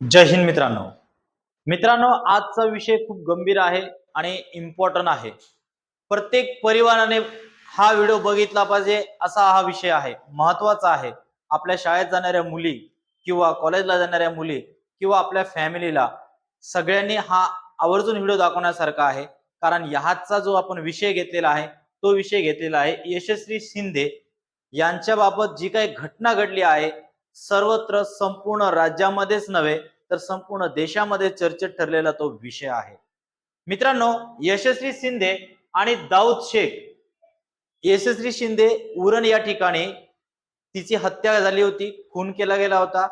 जय हिंद मित्रांनो. मित्रांनो आजचा विषय खूप गंभीर आहे आणि इम्पॉर्टंट आहे. प्रत्येक परिवाराने हा व्हिडिओ बघितला पाहिजे असा हा विषय आहे. महत्त्वाचा आहे. आपल्या शाळेत जाणाऱ्या मुली किंवा कॉलेजला जाणाऱ्या मुली किंवा आपल्या फॅमिलीला सगळ्यांनी हा आवर्जून व्हिडिओ दाखवण्यासारखा आहे. कारण ह्याचा जो आपण विषय घेतलेला आहे तो विषय घेतलेला आहे यशस्वी शिंदे यांच्या बाबत जी काही घटना घडली आहे सर्वत्र संपूर्ण राज्यामध्येच नव्हे तर संपूर्ण देशामध्ये चर्चेत ठरलेला तो विषय आहे. मित्रांनो यशस्वी शिंदे आणि दाऊद शेख यशस्वी शिंदे उरण या ठिकाणी तिची हत्या झाली होती खून केला गेला होता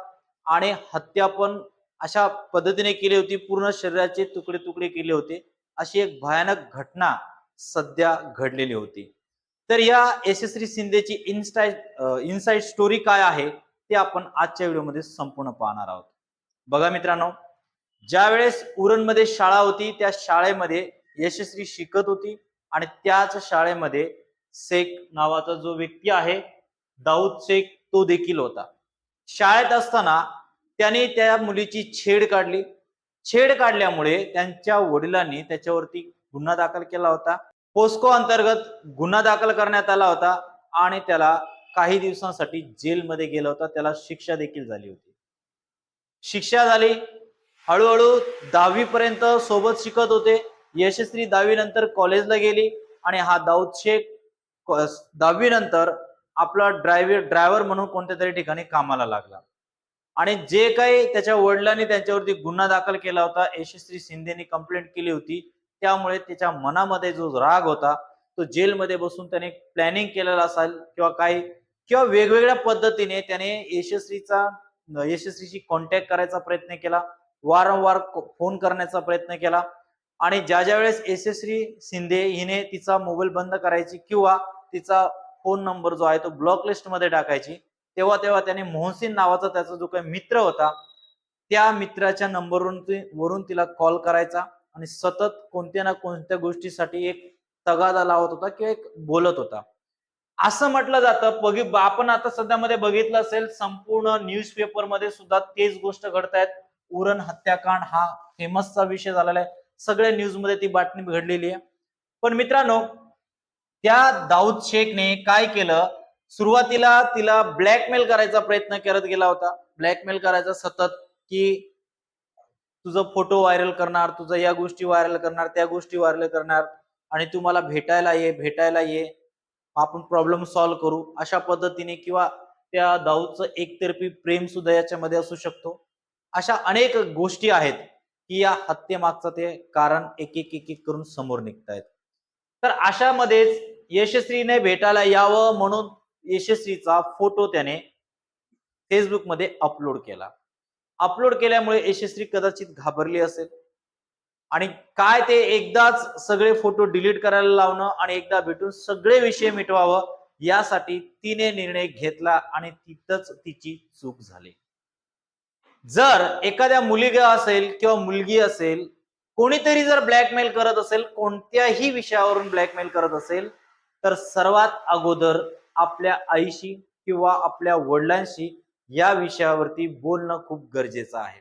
आणि हत्या पण अशा पद्धतीने केली होती पूर्ण शरीराचे तुकडे तुकडे केले होते. अशी एक भयानक घटना सध्या घडलेली होती. तर या यशस्वी शिंदेची इन्स्टा इन्साईट स्टोरी काय आहे? ते आपण आजच्या व्हिडिओमध्ये संपूर्ण पाहणार आहोत. बघा मित्रांनो ज्या वेळेस उरणमध्ये शाळा होती त्या शाळेमध्ये यशस्वी शिकत होती आणि त्याच शाळेमध्ये शेख नावाचा जो व्यक्ती आहे दाऊद शेख तो देखील होता. शाळेत असताना त्याने त्या मुलीची छेड काढली. छेड काढल्यामुळे त्यांच्या वडिलांनी त्याच्यावरती गुन्हा दाखल केला होता. पोस्को अंतर्गत गुन्हा दाखल करण्यात आला होता आणि त्याला काही दिवसांसाठी जेलमध्ये गेला होता. त्याला शिक्षा देखील झाली होती. शिक्षा झाली. हळूहळू दहावी पर्यंत सोबत शिकत होते. यशस्वी दहावी नंतर कॉलेजला गेली आणि हा दाऊद शेख दहावी नंतर आपला ड्रायव्हर ड्रायव्हर म्हणून कोणत्या तरी ठिकाणी कामाला लागला. आणि जे काही त्याच्या वडिलांनी त्यांच्यावरती गुन्हा दाखल केला होता यशस्वी शिंदेनी कंप्लेंट केली होती त्यामुळे त्याच्या मनामध्ये जो राग होता तो जेलमध्ये बसून त्याने प्लॅनिंग केलेला असेल किंवा काही किंवा वेगवेगळ्या पद्धतीने त्याने यशस्वीचा यशस्वीशी कॉन्टॅक्ट करायचा प्रयत्न केला. वारंवार फोन करण्याचा प्रयत्न केला. आणि ज्या ज्या वेळेस यशस्वी शिंदे हिने तिचा मोबाईल बंद करायची किंवा तिचा फोन नंबर जो आहे तो ब्लॉक लिस्टमध्ये टाकायची तेव्हा तेव्हा त्याने मोहसिन नावाचा त्याचा जो काही मित्र होता त्या मित्राच्या नंबरवरून वरून तिला कॉल करायचा आणि सतत कोणत्या ना कोणत्या गोष्टीसाठी एक तगादा लावत होता किंवा एक बोलत होता. असं म्हटलं जातं बघी आपण आता सध्यामध्ये बघितलं असेल संपूर्ण न्यूजपेपरमध्ये सुद्धा तेच गोष्ट घडतायत. उरण हत्याकांड हा फेमसचा विषय झालेला आहे. सगळ्या न्यूजमध्ये ती बातमी घडलेली आहे. पण मित्रांनो त्या दाऊद शेखने काय केलं? सुरुवातीला तिला ब्लॅकमेल करायचा प्रयत्न करत गेला होता. ब्लॅकमेल करायचा सतत की तुझा फोटो व्हायरल करणार तुझं या गोष्टी व्हायरल करणार त्या गोष्टी व्हायरल करणार आणि तू मला भेटायला ये भेटायला ये. आपण प्रॉब्लेम सॉल्व्ह करू. अशा पद्धतीने किंवा त्या दाऊदचं एकतर्फी प्रेम सुद्धा याच्यामध्ये असू शकतो. अशा अनेक गोष्टी आहेत की या हत्येमागचं ते कारण एक एक एक एक करून समोर निघतायत. तर अशामध्येच यशस्वीने भेटायला यावं म्हणून यशस्वीचा फोटो त्याने फेसबुकमध्ये अपलोड केला. अपलोड केल्यामुळे यशस्वी कदाचित घाबरली असेल. आणि काय ते एकदाच सगळे फोटो डिलीट करायला लावणं आणि एकदा भेटून सगळे विषय मिटवावं यासाठी तिने निर्णय घेतला आणि तिथंच तिची चूक झाली. जर एखाद्या मुलगा असेल किंवा मुलगी असेल कोणीतरी जर ब्लॅकमेल करत असेल कोणत्याही विषयावरून ब्लॅकमेल करत असेल तर सर्वात अगोदर आपल्या आईशी किंवा आपल्या वडिलांशी या विषयावरती बोलणं खूप गरजेचं आहे.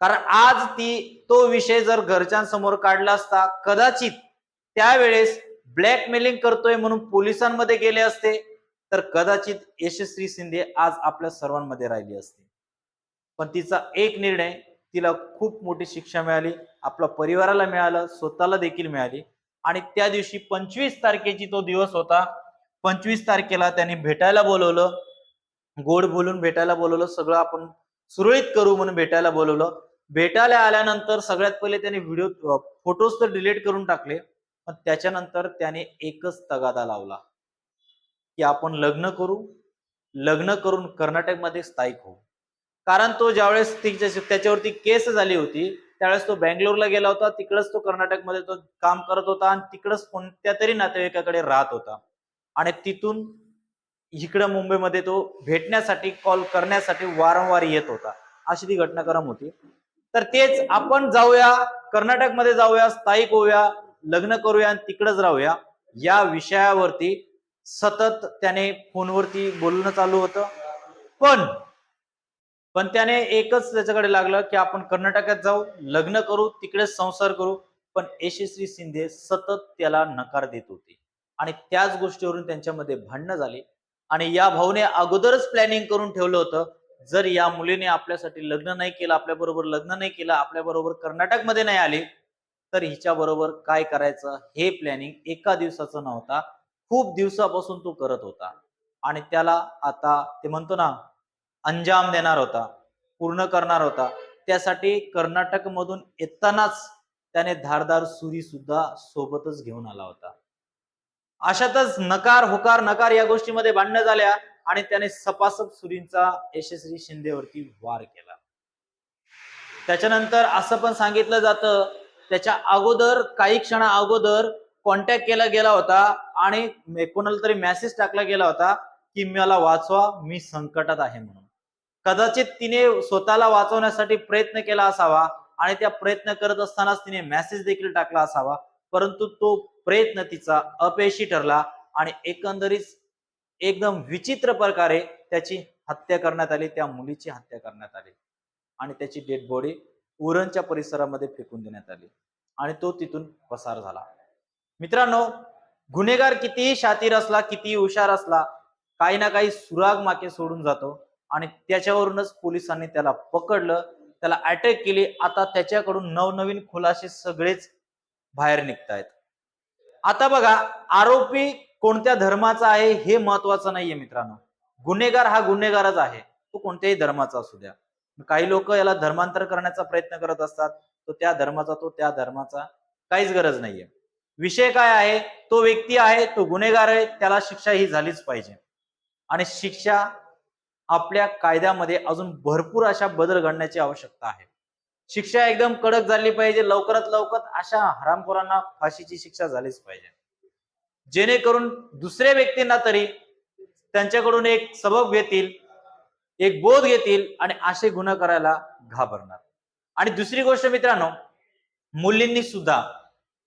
कारण आज ती तो विषय जर घरच्यांसमोर काढला असता कदाचित त्यावेळेस ब्लॅकमेलिंग करतोय म्हणून पोलिसांमध्ये गेले असते तर कदाचित यशस्वी शिंदे आज आपल्या सर्वांमध्ये राहिली असते. पण तिचा एक निर्णय तिला खूप मोठी शिक्षा मिळाली आपल्या परिवाराला मिळालं स्वतःला देखील मिळाली. आणि त्या दिवशी पंचवीस तारखेची तो दिवस होता. पंचवीस तारखेला त्यांनी भेटायला बोलवलं. गोड बोलून भेटायला बोलवलं. सगळं आपण सुरळीत करू म्हणून भेटायला बोलवलं. भेटायला आल्यानंतर सगळ्यात पहिले त्याने व्हिडिओ फोटोज तर डिलीट करून टाकले पण त्याच्यानंतर त्याने एकच तगादा लावला की आपण लग्न करू लग्न करून कर्नाटकमध्ये स्थायिक होऊ. कारण तो ज्यावेळेस तिच्या त्याच्यावरती केस झाली होती त्यावेळेस तो बँगलोरला गेला होता तिकडच तो कर्नाटकमध्ये तो काम करत होता आणि तिकडच कोणत्या तरी नातेवाईकाकडे राहत होता. आणि तिथून इकडं मुंबईमध्ये तो भेटण्यासाठी कॉल करण्यासाठी वारंवार येत होता. अशी ती घटनाक्रम होती. तर तेच आपण जाऊया कर्नाटकमध्ये जाऊया स्थायिक होऊया लग्न करूया आणि तिकडच राहूया. या विषयावरती सतत त्याने फोनवरती बोलणं चालू होतं. पण पण त्याने एकच त्याच्याकडे लागलं की आपण कर्नाटकात जाऊ लग्न करू तिकडेच संसार करू. पण यशस्वी शिंदे सतत त्याला नकार देत होते. आणि त्याच गोष्टीवरून त्यांच्यामध्ये भांडणं झाली. आणि या भाऊने अगोदरच प्लॅनिंग करून ठेवलं होतं. जर या मुलीने आपल्यासाठी लग्न नाही केलं आपल्या बरोबर लग्न नाही केलं आपल्या बरोबर कर्नाटकमध्ये नाही आले तर हिच्या बरोबर काय करायचं? हे प्लॅनिंग एका दिवसाचं नव्हता. खूप दिवसापासून तो करत होता. आणि त्याला आता ते म्हणतो ना अंजाम देणार होता पूर्ण करणार होता. त्यासाठी कर्नाटक मधून येतानाच त्याने धारदार सुरी सुद्धा सोबतच घेऊन आला होता. अशातच नकार होकार नकार या गोष्टीमध्ये भांडणं झाल्या आणि त्याने सपासप सुरींचा यशस्वी शिंदेवरती वार केला. त्याच्यानंतर असं पण सांगितलं जातं त्याच्या अगोदर काही क्षणा अगोदर कॉन्टॅक्ट केला गेला होता आणि कोणाला तरी मेसेज टाकला गेला होता की मला वाचवा मी संकटात आहे म्हणून. कदाचित तिने स्वतःला वाचवण्यासाठी प्रयत्न केला असावा आणि त्या प्रयत्न करत असतानाच तिने मेसेज देखील टाकला असावा परंतु तो प्रयत्न तिचा अपयशी ठरला आणि एकंदरीत एकदम विचित्र प्रकारे त्याची हत्या करण्यात आली त्या मुलीची हत्या करण्यात आली आणि त्याची डेड बॉडी उरणच्या परिसरामध्ये फेकून देण्यात आली आणि तो तिथून पसार झाला. मित्रांनो गुन्हेगार कितीही शातीर असला कितीही हुशार असला काही ना काही सुराग माके सोडून जातो आणि त्याच्यावरूनच पोलिसांनी त्याला पकडलं त्याला अटॅक केली. आता त्याच्याकडून नवनवीन खुलासे सगळेच बाहेर निघतायत. आता बघा आरोपी कोणत्या धर्माचा आहे हे महत्वाचं नाहीये मित्रांनो. गुन्हेगार हा गुन्हेगारच आहे. तो कोणत्याही धर्माचा असू द्या. काही लोक याला धर्मांतर करण्याचा प्रयत्न करत असतात. तो त्या धर्माचा तो त्या धर्माचा काहीच गरज नाहीये. विषय काय आहे? तो व्यक्ती आहे तो गुन्हेगार आहे त्याला शिक्षा ही झालीच पाहिजे. आणि शिक्षा आपल्या कायद्यामध्ये अजून भरपूर अशा बदल घडण्याची आवश्यकता आहे. शिक्षा एकदम कडक झाली पाहिजे. लवकरात लवकर अशा हरामखोरांना फाशीची शिक्षा झालीच पाहिजे. जेणेकरून दुसऱ्या व्यक्तींना तरी त्यांच्याकडून एक सबक घेतील एक बोध घेतील आणि असे गुन्हा करायला घाबरणार. आणि दुसरी गोष्ट मित्रांनो मुलींनी सुद्धा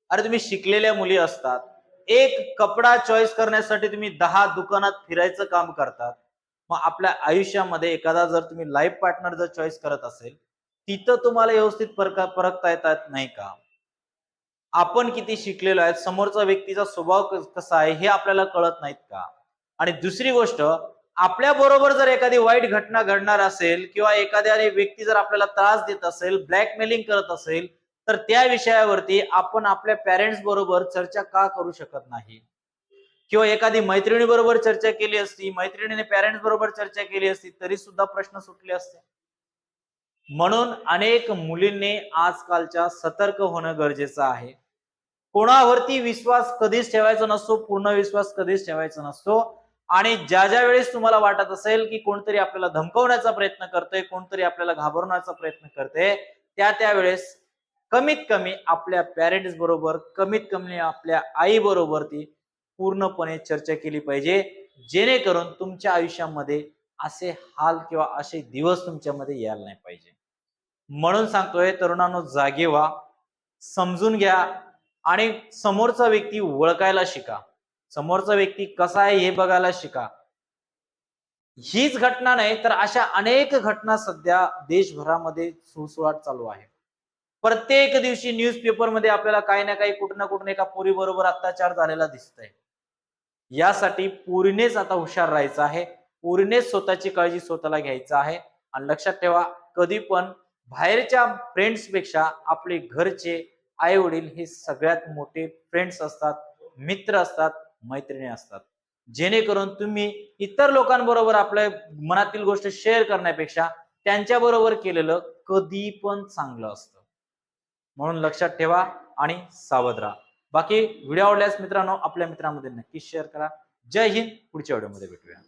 अरे तुम्ही शिकलेल्या मुली असतात एक कपडा चॉईस करण्यासाठी तुम्ही दहा दुकानात फिरायचं काम करतात मग आपल्या आयुष्यामध्ये एखादा जर तुम्ही लाईफ पार्टनर जर चॉईस करत असेल तिथं तुम्हाला व्यवस्थित फरक परखता येतात नाही का? आपण किती शिकलेलो आहे समोरचा व्यक्तीचा स्वभाव कसा आहे हे आपल्याला कळत नाहीत का? आणि दुसरी गोष्ट आपल्या बरोबर जर एखादी वाईट घटना घडणार असेल किंवा एखाद्या व्यक्ती जर आपल्याला त्रास देत असेल ब्लॅकमेलिंग करत असेल तर त्या विषयावरती आपण आपल्या पॅरेंट्स बरोबर चर्चा का करू शकत नाही? किंवा एखादी मैत्रिणी बरोबर चर्चा केली असती मैत्रिणीने पॅरेंट्स बरोबर चर्चा केली असती तरी सुद्धा प्रश्न सुटले असते. म्हणून अनेक मुलींनी आजकालच्या सतर्क होणं गरजेचं आहे. कोणावरती विश्वास कधीच ठेवायचा नसतो पूर्ण विश्वास कधीच ठेवायचा नसतो. आणि ज्या ज्या वेळेस तुम्हाला वाटत असेल की कोणतरी आपल्याला धमकवण्याचा प्रयत्न करतोय कोणतरी आपल्याला घाबरवण्याचा प्रयत्न करते त्या त्यावेळेस कमीत कमी आपल्या पॅरेंट्स बरोबर कमीत कमी आपल्या आई बरोबर ती पूर्णपणे चर्चा केली पाहिजे. जेणेकरून तुमच्या आयुष्यामध्ये असे हाल किंवा असे दिवस तुमच्यामध्ये यायला नाही पाहिजे. म्हणून सांगतोय तरुणांनो जागे व्हा समजून घ्या आणि समोरचा व्यक्ती ओळखायला शिका. समोरचा व्यक्ती कसा आहे हे बघायला शिका. हीच घटना नाही तर अशा अनेक घटना सध्या देशभरामध्ये सुळसुळाट चालू आहे. प्रत्येक दिवशी न्यूज पेपरमध्ये आपल्याला काही ना काही कुठं ना कुठं एका पोरी बरोबर अत्याचार झालेला दिसतंय. यासाठी पोरीनेच आता हुशार राहायचं आहे. पोरीनेच स्वतःची काळजी स्वतःला घ्यायचं आहे. आणि लक्षात ठेवा कधी पण बाहेरच्या फ्रेंड्सपेक्षा आपले घरचे आई वडील हे सगळ्यात मोठे फ्रेंड्स असतात मित्र असतात मैत्रिणी असतात. जेणेकरून तुम्ही इतर लोकांबरोबर आपल्या मनातील गोष्ट शेअर करण्यापेक्षा त्यांच्या बरोबर केलेलं कधी पण चांगलं असतं. म्हणून लक्षात ठेवा आणि सावध राहा. बाकी व्हिडिओ आवडल्यास मित्रांनो आपल्या मित्रांमध्ये नक्की शेअर करा. जय हिंद पुढच्या व्हिडिओमध्ये भेटूया.